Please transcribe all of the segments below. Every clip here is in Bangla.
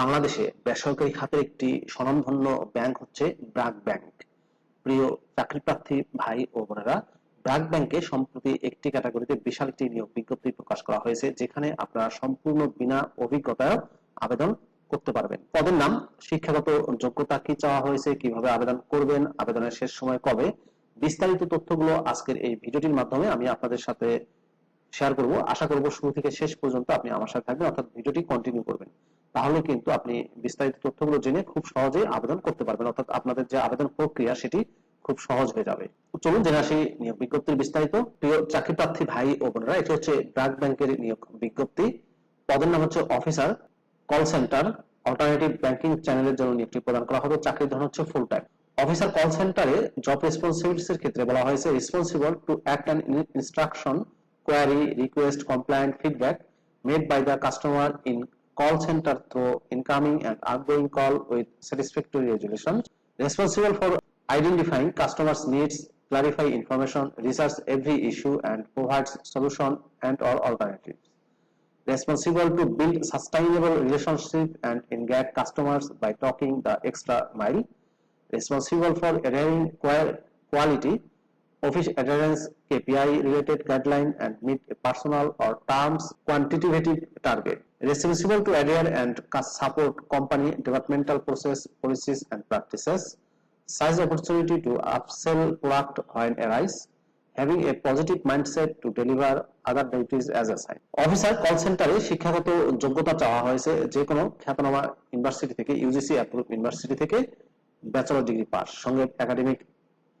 বাংলাদেশে বেসরকারি খাতের একটি স্বনামধন্য ব্যাংক হচ্ছে ব্র্যাক ব্যাংক। প্রিয় চাকরি প্রার্থী ভাই ও বোনেরা ব্র্যাক ব্যাংকে সম্প্রতি একটি ক্যাটাগরিতে বিশাল একটি নিয়োগ বিজ্ঞপ্তি প্রকাশ করা হয়েছে, যেখানে আপনারা সম্পূর্ণ বিনা অভিজ্ঞতায় আবেদন করতে পারবেন। পদের নাম? শিক্ষাগত যোগ্যতা কি চাওয়া হয়েছে? কীভাবে আবেদন করবেন? আবেদনের শেষ সময় কবে? বিস্তারিত তথ্যগুলো আজকের এই ভিডিওটির মাধ্যমে আমি আপনাদের সাথে শেয়ার করব। আশা করব শুরু থেকে শেষ পর্যন্ত আপনি আমার সাথে থাকবেন, অর্থাৎ ভিডিওটি কন্টিনিউ করবেন। তাহলে কিন্তু আপনি বিস্তারিত তথ্যগুলো জেনে খুব সহজেই আবেদন করতে পারবেন। অর্থাৎ আপনাদের যে আবেদন প্রক্রিয়া, সেটি খুব সহজ হয়ে যাবে। চলুন জেনে আসি নিয়োগ বিজ্ঞপ্তির বিস্তারিত। প্রিয় চাকরি প্রার্থী ভাই ও বোনেরা, এটি হচ্ছে ব্র্যাক ব্যাংকের নিয়োগ বিজ্ঞপ্তি। পদের নাম হচ্ছে officer, call centre, alternative banking চ্যানেলের জন্য নিয়োগটি প্রদান করা হবে। চাকরির ধরন হচ্ছে ফুল টাইম অফিসার কল সেন্টারে জব রেসপন্সিবিলিটিস এর ক্ষেত্রে বলা হয়েছে responsible to act and instruction query request complaint feedback made by the customer in call center through incoming and outgoing call with satisfactory resolution responsible for identifying customers needs clarify information research every issue and provides solution and or alternatives responsible to build sustainable relationship and engage customers by talking the extra mile responsible for qua- quality office adherence KPI related guideline and meet a personal or terms quantitative target responsible to adhere and support company developmental process policies and practices size opportunity to upsell product when arise having a positive mindset to deliver other duties as assigned officer call সেন্টারে শিক্ষাগত যোগ্যতা চাওয়া হয়েছে যে কোনো খ্যাতনামা ইউনিভার্সিটি থেকে ইউজিসি অ্যাপ্রুভ ইউনিভার্সিটি থেকে ব্যাচেলর ডিগ্রি পাস সঙ্গে একাডেমিক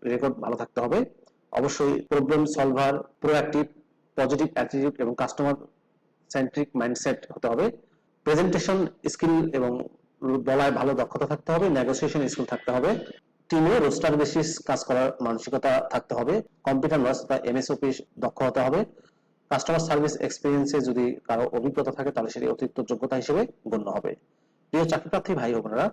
রেকর্ড ভালো থাকতে হবে অবশ্যই problem solver proactive positive attitude এবং কাস্টমার সেন্ট্রিক মাইন্ডসেট হতে হবে। প্রেজেন্টেশন স্কিল এবং বলায় ভালো দক্ষতা থাকতে হবে নেগোসিয়েশন স্কিল থাকতে হবে। টিমে রোস্টার বেসিস কাজ করার মানসিকতা থাকতে হবে। কম্পিউটার নলেজ বা এমএস অফিস দক্ষ হতে হবে। কাস্টমার সার্ভিস এক্সপিরিয়েন্সে যদি কারও অভিজ্ঞতা থাকে, তাহলে সেটি অতিরিক্ত যোগ্যতা হিসেবে গণ্য হবে। প্রিয় চাকরি প্রার্থী ভাই বোনেরা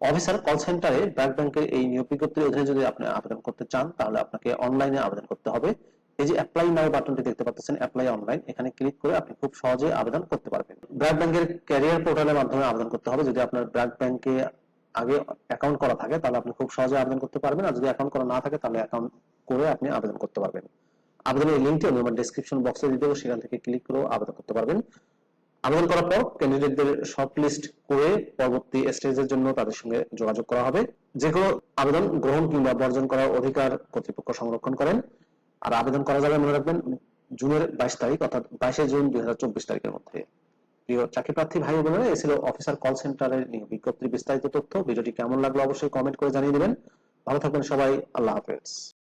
অফিসার কল সেন্টারে ব্র্যাক ব্যাংকের এই নিয়োগ বিজ্ঞপ্তির অধীনে যদি আপনি আবেদন করতে চান, তাহলে আপনাকে অনলাইনে আবেদন করতে হবে। এই যে অ্যাপ্লাই নাও বাটনটি দেখতে পাচ্ছেন অ্যাপ্লাই অনলাইন এখানে ক্লিক করে আপনি খুব সহজে আবেদন করতে পারবেন। ব্র্যাক ব্যাংকের ক্যারিয়ার পোর্টালের মাধ্যমে আবেদন করতে হবে। যদি আপনার ব্র্যাক ব্যাংকে আগে অ্যাকাউন্ট করা থাকে, তাহলে আপনি খুব সহজে আবেদন করতে পারবেন। আর যদি অ্যাকাউন্ট করা না থাকে, তাহলে অ্যাকাউন্ট করে আপনি আবেদন করতে পারবেন। আবেদনের লিঙ্কটি আমি আমার ডেসক্রিপশন বক্সে দিয়ে দেবো। সেখান থেকে ক্লিক করেও আবেদন করতে পারবেন। আবেদন করার পর ক্যান্ডিডেটদের শর্ট লিস্ট করে পরবর্তী স্টেজের জন্য তাদের সঙ্গে যোগাযোগ করা হবে। যে কোনো আবেদন গ্রহণ কিংবা বর্জন করার অধিকার কর্তৃপক্ষ সংরক্ষণ করেন। আর আবেদন করা যাবে, মনে রাখবেন, জুনের বাইশ তারিখ, অর্থাৎ বাইশে জুন দুই হাজার চব্বিশ তারিখের মধ্যে। প্রিয় চাকরি প্রার্থী ভাই বোনেরা, এ ছিল অফিসার কল সেন্টারের বিজ্ঞপ্তির বিস্তারিত তথ্য। ভিডিওটি কেমন লাগল অবশ্যই কমেন্ট করে জানিয়ে দেবেন। ভালো থাকবেন সবাই, আল্লাহ হাফেজ।